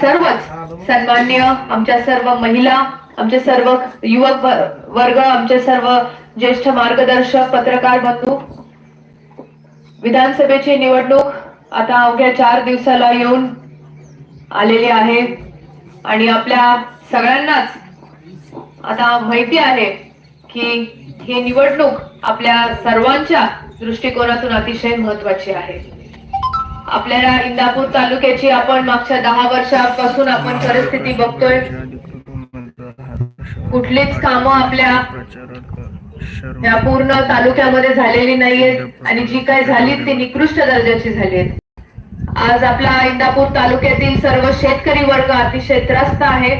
सर्वच सन्मान्य आमच्या सर्व महिला आमचे सर्व युवक वर्ग आमचे सर्व ज्येष्ठ मार्गदर्शक पत्रकार बंधू. विधानसभेची निवडणूक आता अवघ्या चार दिवसाला येऊन आलेली आहे आणि आपल्या सगळ्यांनाच आता माहिती आहे की ही निवडणूक आपल्या सर्वांच्या दृष्टिकोनातून अतिशय महत्वाची आहे. आपल्याला इंदापूर तालुक्याची आपण मागच्या दहा वर्षापासून आपण परिस्थिती बघतोय. कुठलीच कामं आपल्या या पूर्ण तालुक्यामध्ये झालेली नाहीयेत आणि जी काय झाली ती निकृष्ट दर्जाची झालीत आज आपला इंदापूर तालुक्यातील सर्व शेतकरी वर्ग अतिशय त्रस्त आहे.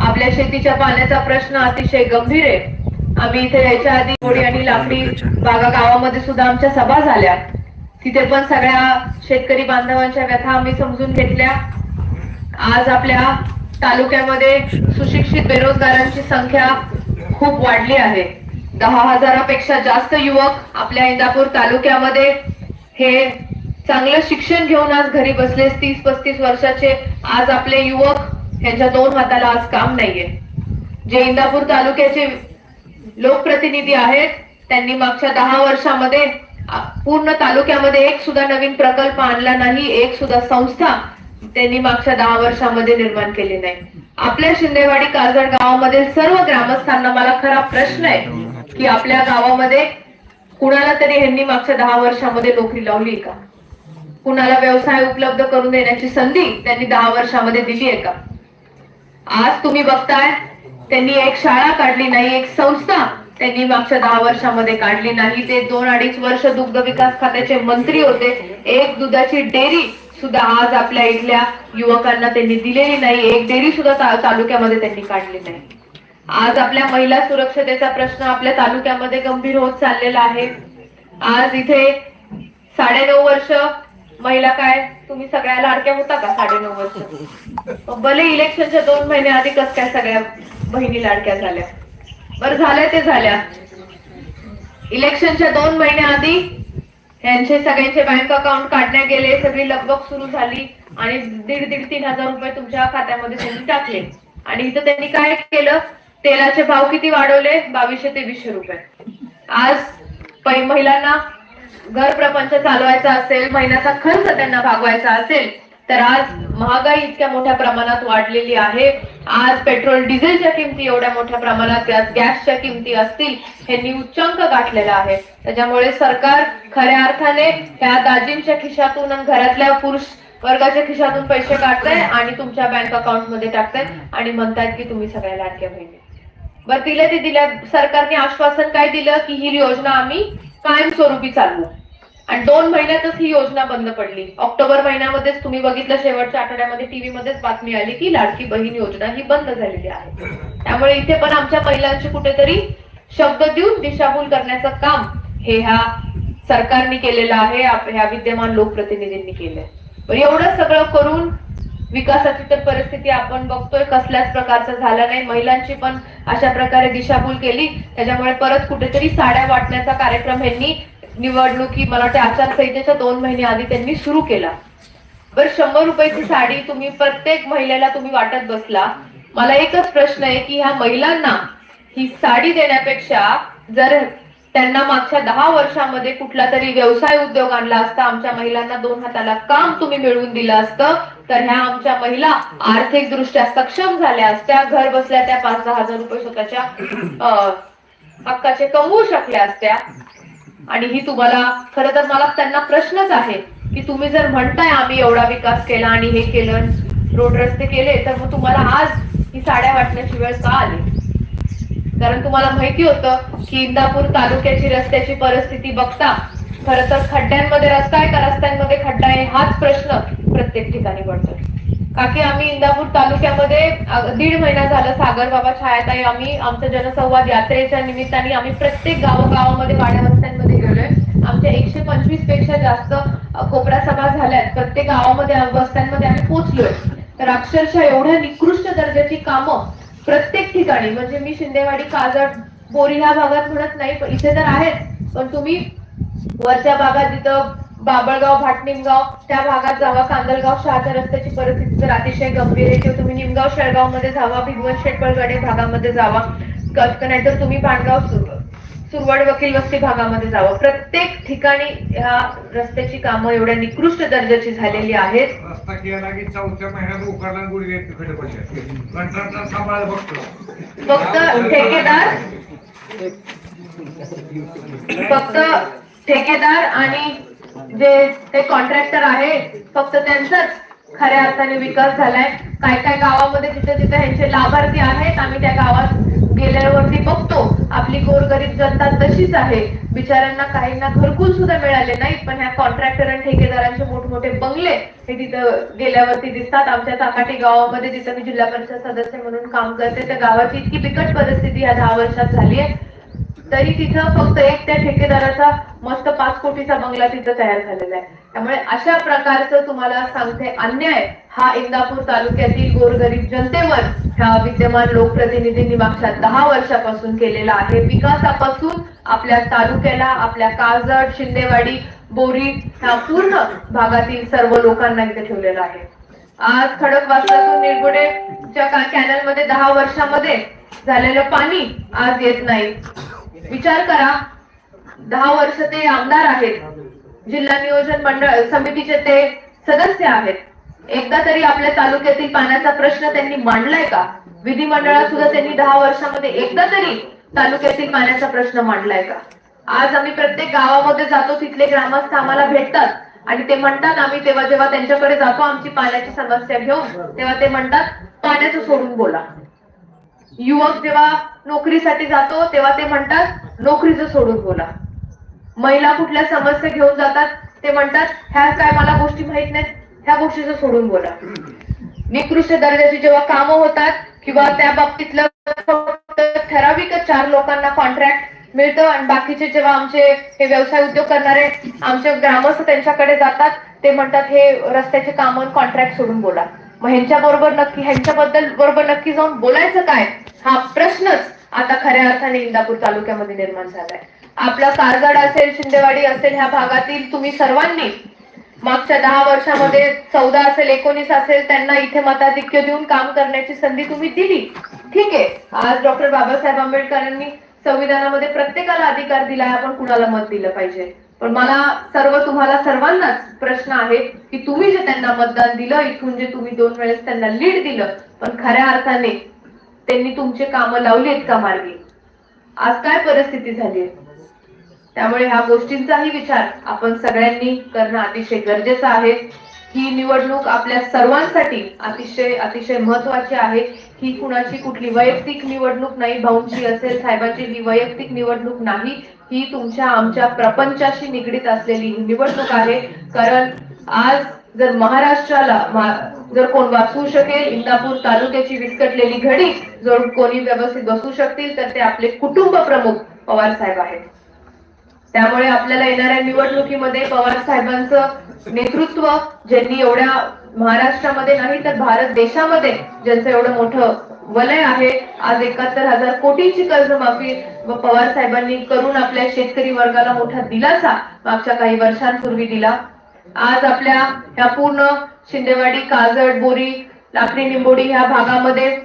आपल्या शेतीच्या पाण्याचा प्रश्न अतिशय गंभीर आहे. आम्ही इथे याच्या आधी गोडी आणि लाकडी बागा गावामध्ये सुद्धा आमच्या सभा झाल्या. तिथे पण सगळ्या शेतकरी बांधवांच्या व्यथा आम्ही समजून घेतल्या. आज आपल्या तालुक्यामध्ये सुशिक्षित बेरोजगारांची संख्या खूप वाढली आहे. दहा हजारापेक्षा जास्त युवक आपल्या इंदापूर तालुक्यामध्ये हे चांगलं शिक्षण घेऊन आज घरी बसले. तीस पस्तीस वर्षाचे आज आपले युवक यांच्या दोन हाताला आज काम नाहीये. जे इंदापूर तालुक्याचे लोकप्रतिनिधी आहेत त्यांनी मागच्या दहा वर्षामध्ये पूर्ण तालुक्यामध्ये एक सुद्धा नवीन प्रकल्प आणला नाही एक सुद्धा संस्था त्यांनी मागच्या दहा वर्षामध्ये निर्माण केली नाही. आपल्या शिंदेवाडी काजड गावामधील सर्व ग्रामस्थांना मला खरा प्रश्न आहे की आपल्या गावामध्ये कुणाला तरी ह्यांनी मागच्या दहा वर्षामध्ये नोकरी लावली का? कुणाला व्यवसाय उपलब्ध करून देण्याची संधी त्यांनी दहा वर्षामध्ये दिली आहे का? आज तुम्ही बघताय त्यांनी एक शाळा काढली नाही एक संस्था त्यांनी मागच्या दहा वर्षामध्ये काढली नाही. ते दोन अडीच वर्ष दुग्ध विकास खात्याचे मंत्री होते. एक दुधाची डेअरी सुद्धा आज आपल्या इथल्या युवकांना त्यांनी दिलेली नाही. एक डेअरी सुद्धा तालुक्यामध्ये त्यांनी काढली नाही. आज आपल्या महिला सुरक्षतेचा प्रश्न आपल्या तालुक्यामध्ये गंभीर होत चाललेला आहे. आज इथे साडेनऊ वर्ष महिला काय? तुम्ही सगळ्या लाडक्या होता का साडेनऊ वर्ष? भले इलेक्शनच्या दोन महिने आधी कस काय सगळ्या बहिणी लाडक्या झाल्या. बर झाल्या ते झाल्या. इलेक्शनच्या दोन महिन्याआधी यांचे सगळ्यांचे बँक अकाउंट काढण्यात गेले सगळी लगबग सुरू झाली आणि दीड दीड तीन हजार रुपये तुमच्या खात्यामध्ये त्यांनी टाकले. आणि इथं त्यांनी काय केलं? तेलाचे भाव किती वाढवले? बावीसशे तेवीसशे रुपये. आज पै महिलांना घर प्रपंच चालवायचा असेल महिन्याचा खर्च त्यांना भागवायचा असेल तर आज महागाई इतक्या मोठ्या प्रमाणात वाढलेली आहे. आज पेट्रोल डिझेलच्या किमती एवढ्या मोठ्या प्रमाणात आज गॅसच्या किमती असतील यांनी उच्चांक गाठलेला आहे. त्याच्यामुळे सरकार खऱ्या अर्थाने ह्या दाजींच्या खिशातून आणि घरातल्या पुरुष वर्गाच्या खिशातून पैसे काढताय आणि तुमच्या बँक अकाउंटमध्ये टाकताय आणि म्हणतायत की तुम्ही सगळ्या लाडक्या बहिणी. बरं दिलं ते दिल्या सरकारने आश्वासन काय दिलं? की ही योजना आम्ही कायमस्वरूपी चालवू. आणि दोन महिन्यातच ही योजना बंद पडली. ऑक्टोबर महिन्यामध्येच तुम्ही बघितलं शेवटच्या आठवड्यामध्ये टीव्ही मध्येच बातमी आली की लाडकी बहीण योजना ही बंद झालेली आहे. त्यामुळे इथे पण आमच्या महिलांची कुठेतरी शब्द देऊन दिशाभूल करण्याचं काम हे ह्या सरकारने केलेलं आहे ह्या विद्यमान लोकप्रतिनिधींनी केलंय. पण एवढं सगळं करून विकासाची तर परिस्थिती आपण बघतोय कसल्याच प्रकारचं झालं नाही. महिलांची पण अशा प्रकारे दिशाभूल केली. त्याच्यामुळे परत कुठेतरी साड्या वाटण्याचा कार्यक्रम यांनी निवडणुकी मला वाटते आचारसंहितेच्या दोन महिने आधी त्यांनी सुरू केला. बर शंभर रुपयाची साडी तुम्ही प्रत्येक महिलेला तुम्ही वाटत बसला. मला एकच प्रश्न आहे की ह्या महिलांना ही साडी देण्यापेक्षा जर त्यांना मागच्या दहा वर्षामध्ये कुठला तरी व्यवसाय उद्योग आणला असता आमच्या महिलांना दोन हाताला काम तुम्ही मिळवून दिलं असतं तर ह्या आमच्या महिला आर्थिक दृष्ट्या सक्षम झाल्या असत्या घर बसल्या त्या पाच दहा हजार रुपये स्वतःच्या हक्काचे कमवू शकल्या असत्या. आणि ही तुम्हाला खर तर मला त्यांना प्रश्नच आहे की तुम्ही जर म्हणताय आम्ही एवढा विकास केला आणि हे केलं रोड रस्ते केले तर मग तुम्हाला आज ही साड्या वाटण्याची वेळ का आली? कारण तुम्हाला माहिती होतं की इंदापूर तालुक्याची रस्त्याची परिस्थिती बघता खर तर खड्ड्यांमध्ये रस्ता आहे का रस्त्यांमध्ये खड्डा आहे हाच प्रश्न प्रत्येक ठिकाणी पडतो. का की आम्ही इंदापूर तालुक्यामध्ये दीड महिना झाला सागर बाबा छायाताई आम्ही आमच्या जनसंवाद यात्रेच्या निमित्ताने आम्ही प्रत्येक गावोगावामध्ये वाड्या वस्त्यांमध्ये गेलोय. आमच्या एकशे पंचवीसपेक्षा जास्त कोपरा सभा झाल्यात प्रत्येक गावामध्ये वस्त्यांमध्ये आम्ही पोहोचलोय. तर अक्षरशः एवढ्या निकृष्ट दर्जाची कामं प्रत्येक ठिकाणी म्हणजे मी शिंदेवाडी काजळ बोरी ह्या भागात म्हणत नाही पण इथे तर आहेच. पण तुम्ही वरच्या भागात जिथं बाबळगाव भाटनिमगाव त्या भागात जावा. कांदलगाव शहादा रस्त्याची परिस्थिती जर अतिशय गंभीर आहे. किंवा तुम्ही निमगाव शेळगावमध्ये जावा. भिगवण शेटपळगडे भागामध्ये जावा. क- नाहीतर तुम्ही भांडगाव सुर- सुरवड वकील वस्ती भागामध्ये जावं. प्रत्येक ठिकाणी ह्या रस्त्याची कामं एवढ्या निकृष्ट दर्जाची झालेली आहेत. रस्ता केला की चौथ्या महिन्यात उकारला गुडघे तिकडे पैसे कंत्राटदार सांभाळायला बघतो फक्त ठेकेदार फक्त ठेकेदार आणि जे ते कॉन्ट्रॅक्टर आहे फक्त त्यांचाच खऱ्या अर्थाने विकास झालाय. काय काय गावामध्ये जिथे तिथे ह्यांचे लाभार्थी आहेत आम्ही त्या गावात गेल्यावरती बघतो. आपली गोरगरीब जनता तशीच आहे. बिचाऱ्यांना काहींना घरकुल सुद्धा मिळाले नाहीत पण ह्या कॉन्ट्रॅक्टर आणि ठेकेदारांचे मोठमोठे बंगले हे तिथं गेल्यावरती दिसतात. आमच्या चाकाटी गावामध्ये जिथं मी जिल्हा परिषद सदस्य म्हणून काम करते त्या गावाची इतकी बिकट परिस्थिती या दहा वर्षात झाली आहे. तरी तिथं फक्त एक त्या ठेकेदाराचा मस्त कोटीचा बंगला तिथं तयार झालेला आहे. त्यामुळे अशा प्रकारचं तुम्हाला सांगते अन्याय हा इंदापूर तालुक्यातील गोरगरीब जनतेवर ह्या विद्यमान लोकप्रतिनिधींनी मागच्या दहा वर्षापासून केलेला आहे. विकासापासून आपल्या तालुक्याला आपल्या काजड शिंदेवाडी बोरी ह्या पूर्ण भागातील सर्व लोकांना इथे ठेवलेलं आहे. आज खडकवासलातून निरगुडेच्या कॅनलमध्ये दहा वर्षामध्ये झालेलं पाणी आज येत नाही. विचार करा दहा वर्ष ते आमदार आहेत. जिल्हा नियोजन मंडळ समितीचे ते सदस्य आहेत. एकदा तरी आपल्या तालुक्यातील पाण्याचा प्रश्न त्यांनी मांडलाय का? विधिमंडळात सुद्धा त्यांनी दहा वर्षामध्ये एकदा तरी तालुक्यातील पाण्याचा प्रश्न मांडलाय का? आज आम्ही प्रत्येक गावामध्ये जातो तिथले ग्रामस्थ आम्हाला भेटतात आणि ते म्हणतात आम्ही तेव्हा जेव्हा त्यांच्याकडे जातो आमची पाण्याची समस्या घेऊन तेव्हा ते म्हणतात पाण्याचं सोडून बोला. युवक जेव्हा नोकरीसाठी जातो तेव्हा ते म्हणतात नोकरीचं सोडून बोला. महिला कुठल्या समस्या घेऊन जातात ते म्हणतात ह्या काय मला गोष्टी माहीत नाहीत ह्या गोष्टीचं सोडून बोला. निकृष्ट दर्जाची जेव्हा कामं होतात किंवा त्या बाबतीतलं फक्त ठराविक चार लोकांना कॉन्ट्रॅक्ट मिळतं आणि बाकीचे जेव्हा आमचे हे व्यवसाय उद्योग करणारे आमचे ग्रामस्थ त्यांच्याकडे जातात ते म्हणतात हे रस्त्याचे काम कॉन्ट्रॅक्ट सोडून बोला. मग ह्यांच्या बरोबर नक्की ह्यांच्याबद्दल बरोबर नक्की जाऊन बोलायचं काय? हा प्रश्नच. आता खऱ्या अर्थाने इंदापूर तालुक्यामध्ये निर्माण झालाय. आपला कारगड असेल शिंदेवाडी असेल ह्या भागातील तुम्ही सर्वांनी मागच्या दहा वर्षामध्ये चौदा असेल एकोणीस असेल त्यांना इथे मताधिक्य देऊन काम करण्याची संधी तुम्ही दिली. ठीक आहे. आज डॉक्टर बाबासाहेब आंबेडकरांनी संविधानामध्ये प्रत्येकाला अधिकार दिला आहे आपण कुणाला मत दिलं पाहिजे? पण मला सर्व तुम्हाला सर्वांनाच प्रश्न आहे की तुम्ही जे त्यांना मतदान दिलं इथून जे तुम्ही दोन वेळेस त्यांना लीड दिलं पण खऱ्या अर्थाने त्यांनी तुमचे काम लावली आहेत का मार्गी? आज काय परिस्थिती झाली? आहे त्यामुळे ह्या गोष्टींचाही विचार आपण सगळ्यांनी करणं अतिशय गरजेचं आहे. ही निवडणूक आपल्या सर्वांसाठी अतिशय अतिशय महत्वाची आहे. ही कुणाची कुठली वैयक्तिक निवडणूक नाही भाऊंची असेल साहेबांची ही वैयक्तिक निवडणूक नाही. ही तुमच्या आमच्या प्रपंचाशी निगडीत असलेली ही निवडणूक आहे. कारण आज जर महाराष्ट्राला जर कोण वाचवू शकेल इंदापूर तालुक्याची विस्कटलेली घडी जर कोणी व्यवस्थित बसू शकतील तर ते आपले कुटुंब प्रमुख पवार साहेब आहेत. त्यामुळे आपल्याला येणाऱ्या निवडणुकीमध्ये पवार साहेबांचं नेतृत्व ज्यांनी एवढ्या महाराष्ट्रामध्ये नाही तर भारत देशामध्ये ज्यांचं एवढं मोठं वलय आहे आज एकाहत्तर हजार कोटींची कर्जमाफी व पवार साहेबांनी करून आपल्या शेतकरी वर्गाला मोठा दिलासा मागच्या काही वर्षांपूर्वी दिला. आज आपल्या ह्या पूर्ण शिंदेवाडी काजड बोरी लाकडी निंबोडी ह्या भागामध्ये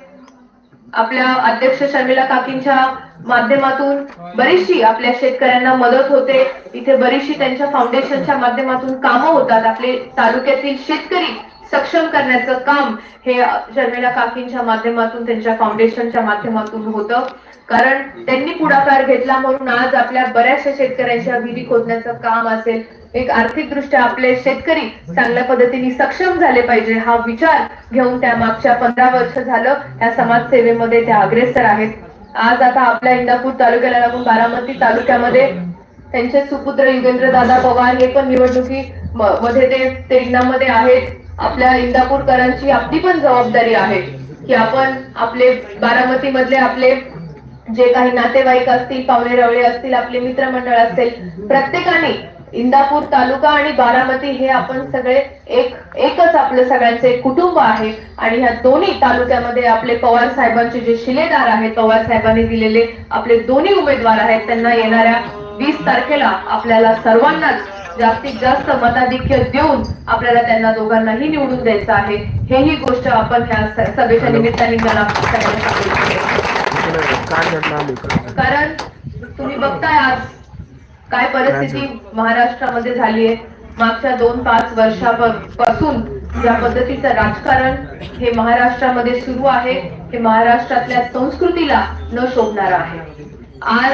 आपल्या अध्यक्ष शर्मिला काकींच्या माध्यमातून बरीचशी आपल्या शेतकऱ्यांना मदत होते. इथे बरीचशी त्यांच्या फाउंडेशनच्या माध्यमातून कामं होतात. आपले तालुक्यातील शेतकरी सक्षम करण्याचं काम हे शर्मिला काकींच्या माध्यमातून त्यांच्या फाउंडेशनच्या माध्यमातून होतं. कारण त्यांनी पुढाकार घेतला म्हणून आज आपल्या बऱ्याचशा शेतकऱ्यांच्या विहिरी खोदण्याचं काम असेल. एक आर्थिक दृष्ट्या आपले शेतकरी चांगल्या पद्धतीने सक्षम झाले पाहिजे हा विचार घेऊन त्या मागच्या पंधरा वर्ष झालं. या समाजसेवेमध्ये त्या अग्रेसर आहेत. आज आता आपल्या इंदापूर तालुक्याला लागून बारामती तालुक्यामध्ये त्यांचे सुपुत्र युगेंद्र दादा पवार हे पण निवडणुकी मध्ये ते ते रिंगणामध्ये आहेत. आपल्या इंदापूरकरांची आपली पण जबाबदारी आहे की आपण आपले बारामती मधले आपले जे काही नातेवाईक असतील पावले रवळे असतील आपले मित्रमंडळ असेल प्रत्येकाने इंदापूर तालुका आणि बारामती हे आपण सगळे एक एकच आपलं सगळ्यांचे कुटुंब आहे. आणि ह्या दोन्ही तालुक्यामध्ये आपले पवार साहेबांचे जे शिलेदार आहेत पवार साहेबांनी दिलेले आपले दोन्ही उमेदवार आहेत त्यांना येणाऱ्या वीस तारखेला आपल्याला सर्वांनाच जास्तीत जास्त मताधिक्य देऊन आपल्याला त्यांना दोघांनाही निवडून द्यायचं आहे. हेही गोष्ट आपण ह्या सभेच्या निमित्ताने मला कारण तुम्ही बघताय आज काय परिस्थिती महाराष्ट्रामध्ये झाली आहे. मागच्या दोन पाच वर्षापासून ज्या पद्धतीचं राजकारण हे महाराष्ट्रामध्ये सुरू आहे. हे महाराष्ट्रातल्या संस्कृतीला न शोभणार आहे. आज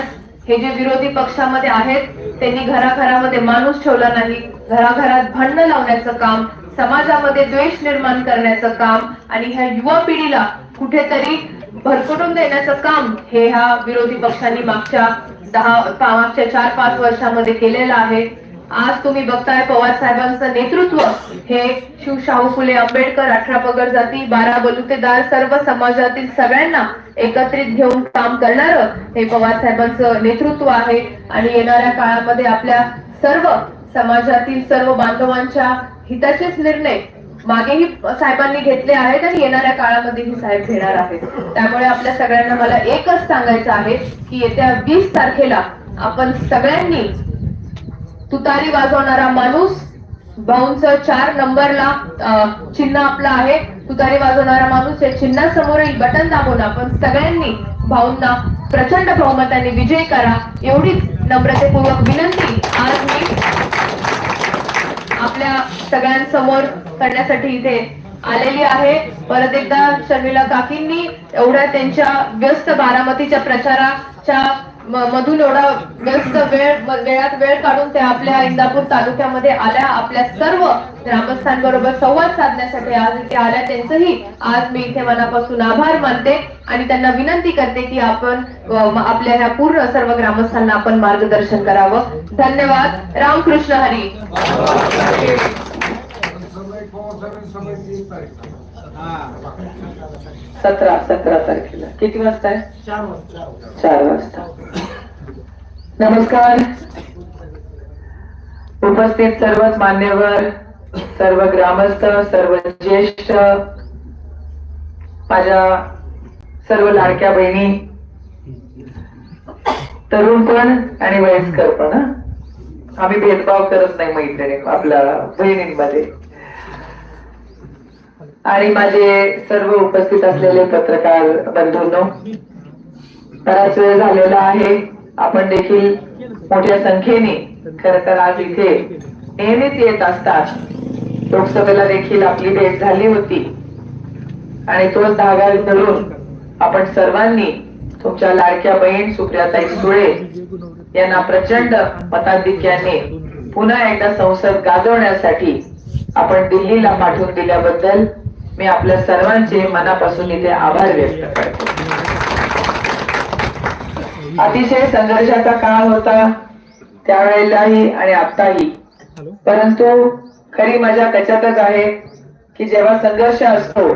हे जे विरोधी पक्षामध्ये आहेत त्यांनी घराघरामध्ये माणूस ठेवला नाही. घराघरात भांडणं लावण्याचं काम समाजामध्ये द्वेष निर्माण करण्याचं काम आणि ह्या युवा पिढीला कुठेतरी भरकटून देण्याचं काम हे ह्या विरोधी पक्षांनी मागच्या दहा मागच्या चार पाच वर्षामध्ये केलेलं आहे. आज तुम्ही बघताय पवार साहेबांचं नेतृत्व हे शिव शाहू फुले आंबेडकर अठरा पगड जाती बारा बलुतेदार सर्व समाजातील सगळ्यांना एकत्रित घेऊन काम करणार हे पवार साहेबांचं नेतृत्व आहे. आणि येणाऱ्या काळामध्ये आपल्या सर्व समाजातील सर्व बांधवांच्या हिताचेच निर्णय मागेही साहेबांनी घेतले आहेत आणि येणाऱ्या काळामध्येही साहेब घेणार आहेत. त्यामुळे आपल्या सगळ्यांना मला एकच सांगायचं आहे की येत्या वीस तारखेला आपण सगळ्यांनी तुतारी वाजवणारा माणूस बाउन्स चार नंबरला अं, चिन्ह आपला आहे. तुतारी वाजवणारा माणूस हे चिन्हासमोरील बटन दाबून आपण सगळ्यांनी भाऊंना प्रचंड बहुमताने विजय करा. एवढीच नम्रतेपूर्वक विनंती. आज मी आपल्या सगळ्यांसमोर करण्यासाठी इथे आलेली आहे. परत एकदा शर्मिला काकींनी एवढ्या त्यांच्या व्यस्त बारामतीच्या प्रचाराच्या मधून एवढा व्यस्त वेळ वेळात वेळ काढून त्या आपल्या इंदापूर तालुक्यामध्ये आल्या आपल्या सर्व ग्रामस्थांबरोबर संवाद साधण्यासाठी आज इथे आल्या. त्यांचंही आज मी इथे मनापासून आभार मानते आणि त्यांना विनंती करते की आपण आपल्या ह्या पूर्ण सर्व ग्रामस्थांना आपण मार्गदर्शन करावं. धन्यवाद. रामकृष्ण हरी. सतरा सतरा तारखेला. किती वाजता आहे? चार वाजता. नमस्कार. उपस्थित सर्वच मान्यवर सर्व ग्रामस्थ सर्व ज्येष्ठ माझ्या सर्व लाडक्या बहिणी तरुण पण आणि वयस्कर पण. आम्ही भेदभाव करत नाही मैत्रिणी आपल्या बहिणींमध्ये. आणि माझे सर्व उपस्थित असलेले पत्रकार बंधूंनो बराच वेळ झालेला आहे. आपण देखील मोठ्या संख्येने खर तर आज इथे नेहमीच येत असतात. लोकसभेला देखील आपली भेट झाली होती. आणि तोच धागा धरून आपण सर्वांनी तुमच्या लाडक्या बहीण सुप्रियाताई सुळे यांना प्रचंड मताधिक्याने पुन्हा एकदा संसद गाजवण्यासाठी आपण दिल्लीला पाठवून दिल्याबद्दल मी आपल्या सर्वांचे मनापासून इथे आभार व्यक्त करतो. अतिशय संघर्षाचा काळ होता त्यावेळेलाही आणि आताही परंतु खरी मजा त्याच्यातच आहे की जेव्हा संघर्ष असतो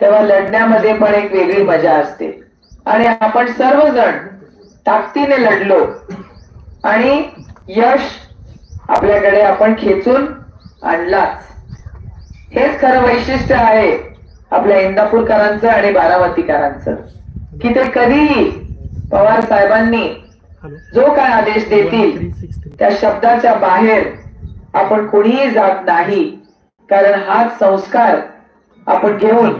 तेव्हा लढण्यामध्ये पण एक वेगळी मजा असते. आणि आपण सर्वजण ताकदीने लढलो आणि यश आपल्याकडे आपण खेचून आणलाच. हेच खरं वैशिष्ट्य आहे आपल्या इंदापूरकरांचं आणि बारामतीकरांचं. की ते कधीही पवार साहेबांनी जो काय आदेश देतील त्या शब्दाच्या बाहेर आपण कोणीही जात नाही. कारण हाच संस्कार आपण घेऊन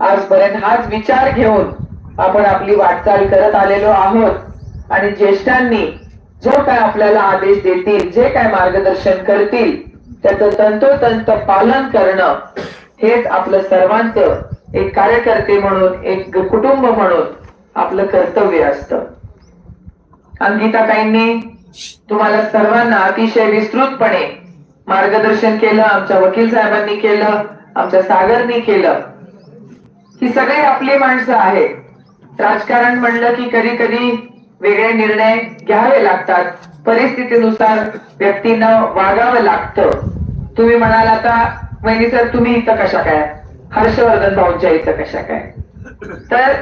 आजपर्यंत हाच विचार घेऊन आपण आपली वाटचाल करत आलेलो आहोत. आणि ज्येष्ठांनी जो काय आपल्याला आदेश देतील जे काय मार्गदर्शन करतील त्याचं तंतोतंत पालन करणं हेच आपलं सर्वांचं एक कार्यकर्ते म्हणून एक कुटुंब म्हणून आपलं कर्तव्य असत. अंकिताबाईंनी तुम्हाला सर्वांना अतिशय विस्तृतपणे मार्गदर्शन केलं आमच्या वकील साहेबांनी केलं आमच्या सागरनी केलं. ही सगळी आपली माणसं आहेत. राजकारण म्हणलं की कधी कधी वेगळे निर्णय घ्यावे लागतात. परिस्थितीनुसार व्यक्तींना वागावं लागतं. तुम्ही म्हणाल आता वहिनी सर तुम्ही इथं कशा काय? हर्षवर्धन भाऊंच्या इथं कशा काय? तर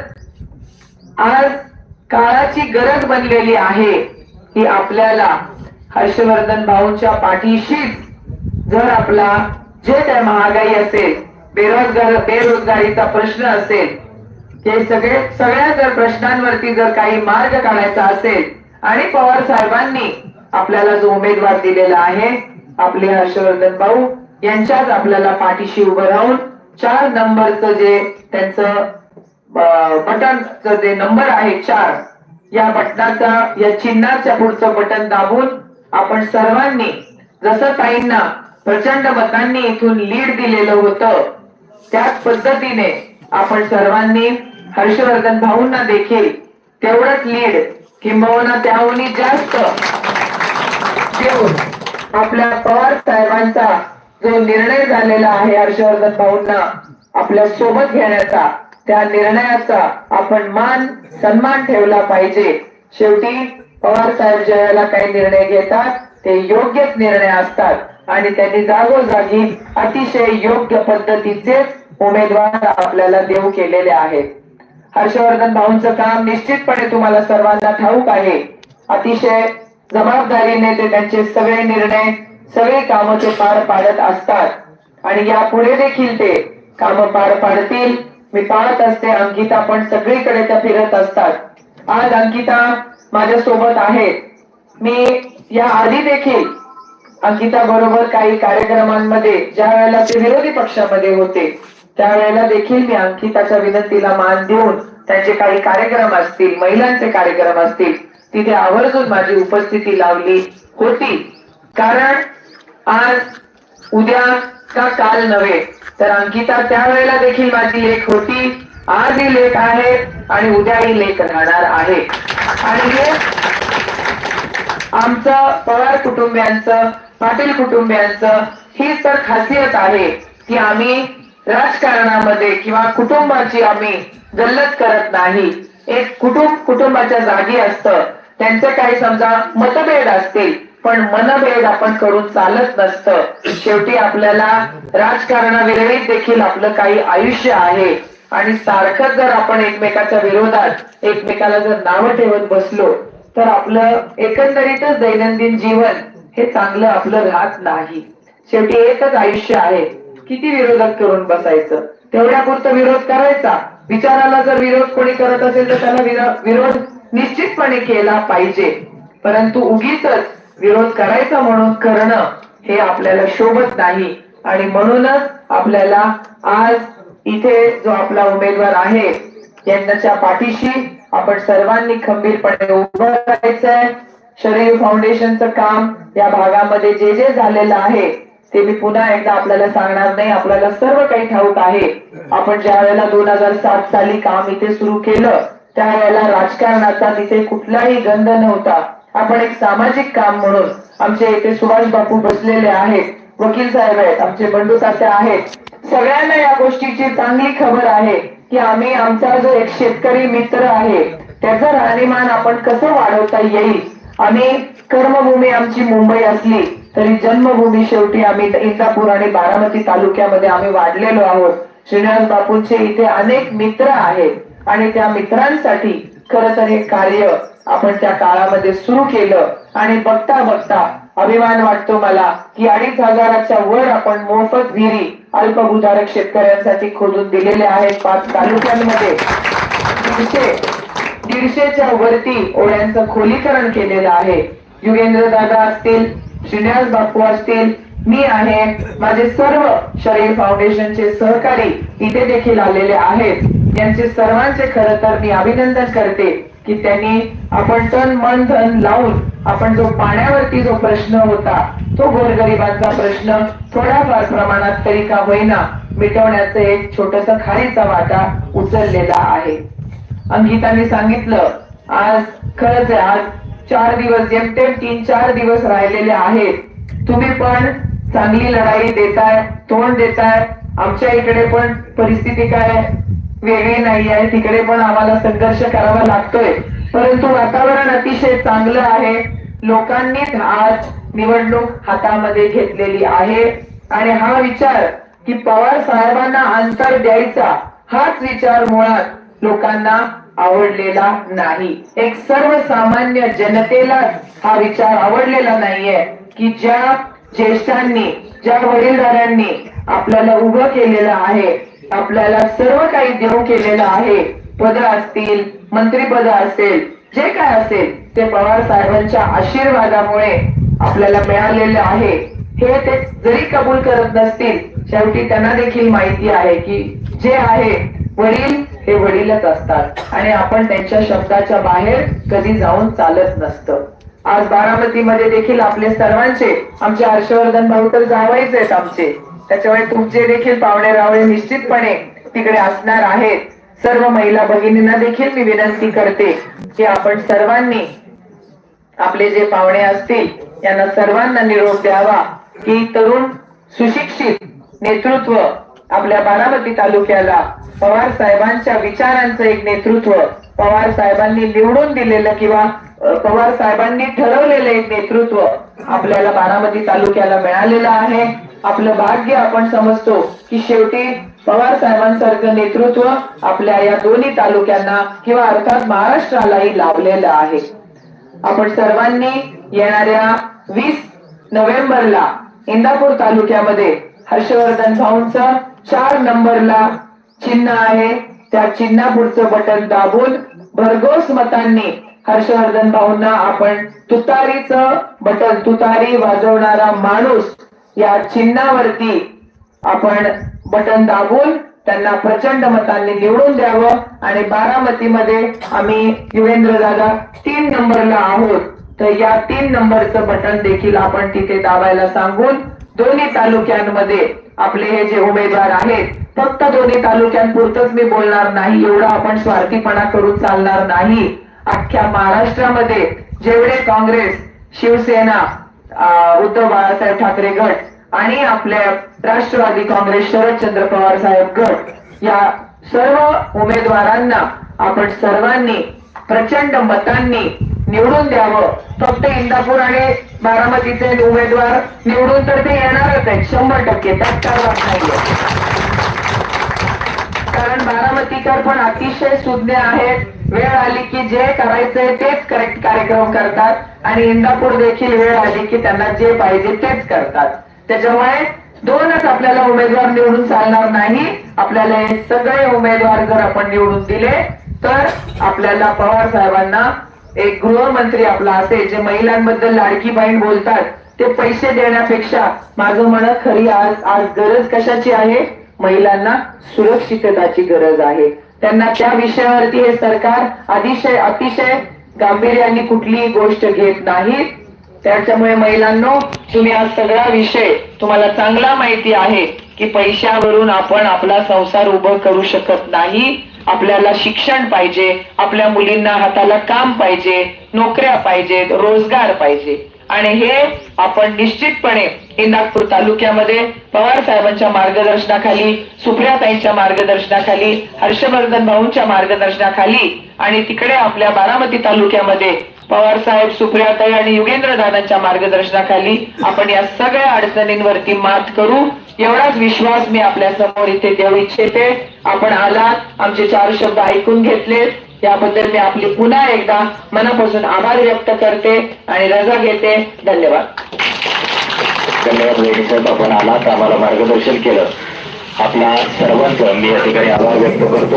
आज काळाची गरज बनलेली आहे की आपल्याला हर्षवर्धन भाऊंच्या पाठीशीच जर आपला जे काय महागाई असेल बेरोजगार बेरोजगारीचा प्रश्न असेल हे सगळे सगळ्या जर प्रश्नांवरती जर काही मार्ग काढायचा असेल आणि पवार साहेबांनी आपल्याला जो उमेदवार दिलेला आहे आपले हर्षवर्धन भाऊ यांच्याच आपल्याला पाठीशी उभं राहून चार नंबरचं जे त्यांचं बटनचं जे नंबर आहे चार या बटनाचा या चिन्हाच्या पुढचं बटन दाबून आपण सर्वांनी जसं ताईंना प्रचंड मतांनी इथून लीड दिलेलं होतं त्याच पद्धतीने आपण सर्वांनी हर्षवर्धन भाऊंना देखील तेवढंच लीड किंबहुना त्याहून जास्त. देऊन आपल्या पवार साहेबांचा जो निर्णय झालेला आहे हर्षवर्धन भाऊंना आपल्यासोबत घेण्याचा त्या निर्णयाचा आपण मान सन्मान ठेवला पाहिजे. शेवटी पवार साहेब ज्या वेळेला काही निर्णय घेतात ते योग्यच निर्णय असतात. आणि त्यांनी जागोजागी अतिशय योग्य पद्धतीचे उमेदवार आपल्याला देऊ केलेले आहेत. हर्षवर्धन भाऊंचं काम निश्चितपणे तुम्हाला सर्वांना ठाऊक आहे. अतिशय जबाबदारीने ते त्यांचे सगळे निर्णय सगळे कामं ते पार पाडत असतात. आणि यापुढे देखील ते काम पार पाडतील. मी पाहत असते अंकिता पण सगळीकडे त्या फिरत असतात. आज अंकिता माझ्या सोबत आहे. मी या आधी देखील अंकिता बरोबर काही कार्यक्रमांमध्ये ज्या वेळेला ते विरोधी पक्षामध्ये होते त्यावेळेला देखील मी अंकिताच्या विनंतीला मान देऊन त्यांचे काही कार्यक्रम असतील महिलांचे कार्यक्रम असतील तिथे आवर्जून माझी उपस्थिती लावली होती. कारण आज उद्या का काल नव्हे तर अंकिता त्यावेळेला देखील माझी लेख होती. आज ही लेख आहे आणि उद्या ही लेख राहणार आहे. आणि हे आमचं पवार कुटुंबियांचं पाटील कुटुंबियांचं ही तर खासियत आहे की आम्ही राजकारणामध्ये किंवा कुटुंबाची आम्ही गल्लत करत नाही. एक कुटुंब कुटुंबाच्या जागी असतं. त्यांचे काही समजा मतभेद असतील पण मनभेद आपण करून चालत नसतं. शेवटी आपल्याला राजकारणाविरहित देखील आपलं काही आयुष्य आहे. आणि सारखं जर आपण एकमेकाच्या विरोधात एकमेकाला जर नावं ठेवत बसलो तर आपलं एकंदरीतच दैनंदिन जीवन हे चांगलं आपलं राहत नाही. शेवटी एकच आयुष्य आहे. किती विरोधक करून बसायचं? तेवढ्या पुरतं विरोध करायचा. विचाराला जर विरोध कोणी करत असेल तर त्याला विरोध निश्चितपणे केला पाहिजे. परंतु उगीच विरोध करायचा म्हणून करणं हे आपल्याला शोभत नाही. आणि म्हणूनच आपल्याला आज इथे जो आपला उमेदवार आहे यांच्या पाठीशी आपण सर्वांनी खंबीरपणे उभं राहायचंय. शरीर फाउंडेशनचं काम या भागामध्ये जे जे झालेलं आहे ते मी पुन्हा एकदा आपल्याला सांगणार नाही. आपल्याला सर्व काही ठाऊक आहे. आपण ज्या वेळेला दोन हजार सात साली काम इथे सुरू केलं त्यावेळेला राजकारणाचा तिथे कुठलाही गंध नव्हता. आपण एक सामाजिक काम म्हणून आमचे इथे सुभाष बापू बसलेले आहेत वकील साहेब आहेत आमचे बंडू तात्या आहेत. सगळ्यांना या गोष्टीची चांगली खबर आहे की आम्ही आमचा जो एक शेतकरी मित्र आहे त्याचं राहणीमान आपण कसं वाढवता येईल? आम्ही कर्मभूमी आमची मुंबई असली तरी जन्मभूमी शेवटी आम्ही इंदापूर आणि बारामती तालुक्यामध्ये आम्ही वाढलेलो आहोत. श्रीनिवास बापूंचे इथे अनेक मित्र आहेत. आणि त्या मित्रांसाठी खर तर हे कार्य आपण त्या काळामध्ये सुरू केलं. आणि बघता बघता अभिमान वाटतो मला की अडीच हजाराच्या वर आपण मोफत विहिरी अल्पभूधारक शेतकऱ्यांसाठी खोदून दिलेल्या आहेत पाच तालुक्यांमध्ये. दीडशे दीडशेच्या वरती ओढ्यांचं खोलीकरण केलेलं आहे. युगेंद्र दादा असतील श्रीनिवास बापू असतील मी आहे. माझे सर्व शरीर फाउंडेशनचे सहकारी इथे देखील आलेले आहेत. यांचे सर्वांचे खर तर मी अभिनंदन करते की त्यांनी आपण तन मन धन लावून आपण जो पाण्यावरती जो प्रश्न होता तो गोरगरिबांचा प्रश्न थोड्याफार प्रमाणात तरी का होईना मिटवण्याचं एक छोटस खारीचा वाटा उचललेला आहे. अंकिताने सांगितलं आज खरंच आज चार दिवस जेमतेम तीन चार दिवस राहिलेले आहेत. तुम्ही पण चांगली लढाई देताय तोंड देताय. आमच्या इकडे पण परिस्थिती काय? वेगळी नाही आहे तिकडे पण आम्हाला संघर्ष करावा लागतोय. परंतु वातावरण अतिशय चांगलं आहे. लोकांनीच आज निवडणूक हातामध्ये घेतलेली आहे. आणि हा विचार की पवार साहेबांना अंतर द्यायचा हाच विचार मुळात लोकांना आवडलेला नाही. एक सर्वसामान्य जनतेला हा विचार आवडलेला नाहीये की ज्या ज्येष्ठांनी ज्या वडीलधाऱ्यांनी आपल्याला उभं केलेलं आहे आपल्याला सर्व काही देऊ केलेलं आहे. पद असतील मंत्रीपद असेल जे काय असेल ते पवार साहेबांच्या आशीर्वादामुळे आपल्याला मिळालेलं आहे. हे ते जरी कबूल करत नसतील शेवटी त्यांना देखील माहिती आहे की जे आहे वडील हे वडीलच असतात. आणि आपण त्यांच्या शब्दाच्या बाहेर कधी जाऊन चालत नसतं. आज बारामतीमध्ये देखील आपले सर्वांचे आमचे हर्षवर्धन भाऊ तर जावायचे आहेत आमचे. त्याच्यामुळे तुमचे देखील पाहुणे रावळे निश्चितपणे तिकडे असणार आहेत. सर्व महिला भगिनींना देखील मी विनंती करते की आपण सर्वांनी आपले जे पाहुणे असतील यांना सर्वांना निरोप द्यावा की तरुण सुशिक्षित नेतृत्व आपल्या बारामती तालुक्याला पवार साहेबांच्या विचारांचं एक नेतृत्व पवार साहेबांनी निवडून दिलेलं किंवा पवार साहेबांनी ठरवलेलं एक नेतृत्व आपल्याला बारामती तालुक्याला मिळालेलं आहे. आपलं भाग्य आपण समजतो की शेवटी पवार साहेबांसारखं नेतृत्व आपल्या या दोन्ही तालुक्यांना किंवा अर्थात महाराष्ट्रालाही लाभलेलं आहे. आपण सर्वांनी येणाऱ्या वीस नोव्हेंबरला इंदापूर तालुक्यामध्ये हर्षवर्धन भाऊंच चार नंबरला चिन्ह आहे. त्या चिन्हापुढचं बटन दाबून भरघोस मतांनी हर्षवर्धन भाऊंना आपण तुतारीचं बटन तुतारी वाजवणारा माणूस या चिन्हावरती आपण बटन दाबून त्यांना प्रचंड मतांनी निवडून द्यावं. आणि बारामतीमध्ये आम्ही युवेंद्र दादा तीन नंबरला आहोत. तर या तीन नंबरचं बटन देखील आपण तिथे दाबायला सांगून दोन्ही तालुक्यांमध्ये आपले हे जे उमेदवार आहेत फक्त दोन्ही तालुक्यांपुरतच मी बोलणार नाही एवढा आपण स्वार्थीपणा करून चालणार नाही. अख्ख्या महाराष्ट्रामध्ये जेवढे काँग्रेस शिवसेना उद्धव बाळासाहेब ठाकरे गट आणि आपल्या राष्ट्रवादी काँग्रेस शरदचंद्र पवार साहेब गट. या सर्व उमेदवारांना आपण सर्वांनी प्रचंड मतांनी निवडून द्यावं. फक्त इंदापूर आणि बारामतीचे उमेदवार निवडून तर ते येणारच आहेत. शंभर टक्के त्यात काय नाहीये कारण बारामतीकर पण अतिशय सुज्ञ आहेत. वेळ आली की जे करायचंय तेच करेक्ट कार्यक्रम करतात. आणि इंदापूर देखील वेळ आली की त्यांना जे पाहिजे तेच करतात. त्याच्यामुळे दोनच आपल्याला उमेदवार निवडून चालणार नाही. आपल्याला हे सगळे उमेदवार जर आपण निवडून दिले तर आपल्याला पवार साहेबांना एक गृहमंत्री आपला असेल जे महिलांबद्दल लाडकी बहीण बोलतात ते पैसे देण्यापेक्षा माझं म्हणत खरी आज आज गरज कशाची आहे? महिलांना सुरक्षितताची गरज आहे. त्यांना त्या विषयावरती हे सरकार अतिशय अतिशय गांभीर्याने कुठलीही गोष्ट घेत नाही. त्याच्यामुळे महिलांनो तुम्ही हा सगळा विषय तुम्हाला चांगला माहिती आहे की पैशावरून आपण आपला संसार उभं करू शकत नाही. आपल्याला शिक्षण पाहिजे आपल्या मुलींना हाताला काम पाहिजे नोकऱ्या पाहिजेत रोजगार पाहिजे. आणि हे आपण निश्चितपणे इंदापूर तालुक्यामध्ये पवार साहेबांच्या मार्गदर्शनाखाली सुप्रियाताईंच्या मार्गदर्शनाखाली हर्षवर्धन भाऊंच्या मार्गदर्शनाखाली आणि तिकडे आपल्या बारामती तालुक्यामध्ये पवार साहेब सुप्रियाताई आणि युगेंद्र दादांच्या मार्गदर्शनाखाली आपण या सगळ्या अडचणींवरती मात करू. एवढाच विश्वास मी आपल्यासमोर इथे देऊ इच्छिते. आपण आलात आमचे चार शब्द ऐकून घेतलेत. याबद्दल मी आपली पुन्हा एकदा मनापासून आभार व्यक्त करते आणि रजा घेते. धन्यवाद. धन्यवाद वैद्य साहेब आपण आलात आम्हाला मार्गदर्शन केलं. आपल्या सर्वांचं मी या ठिकाणी आभार व्यक्त करतो.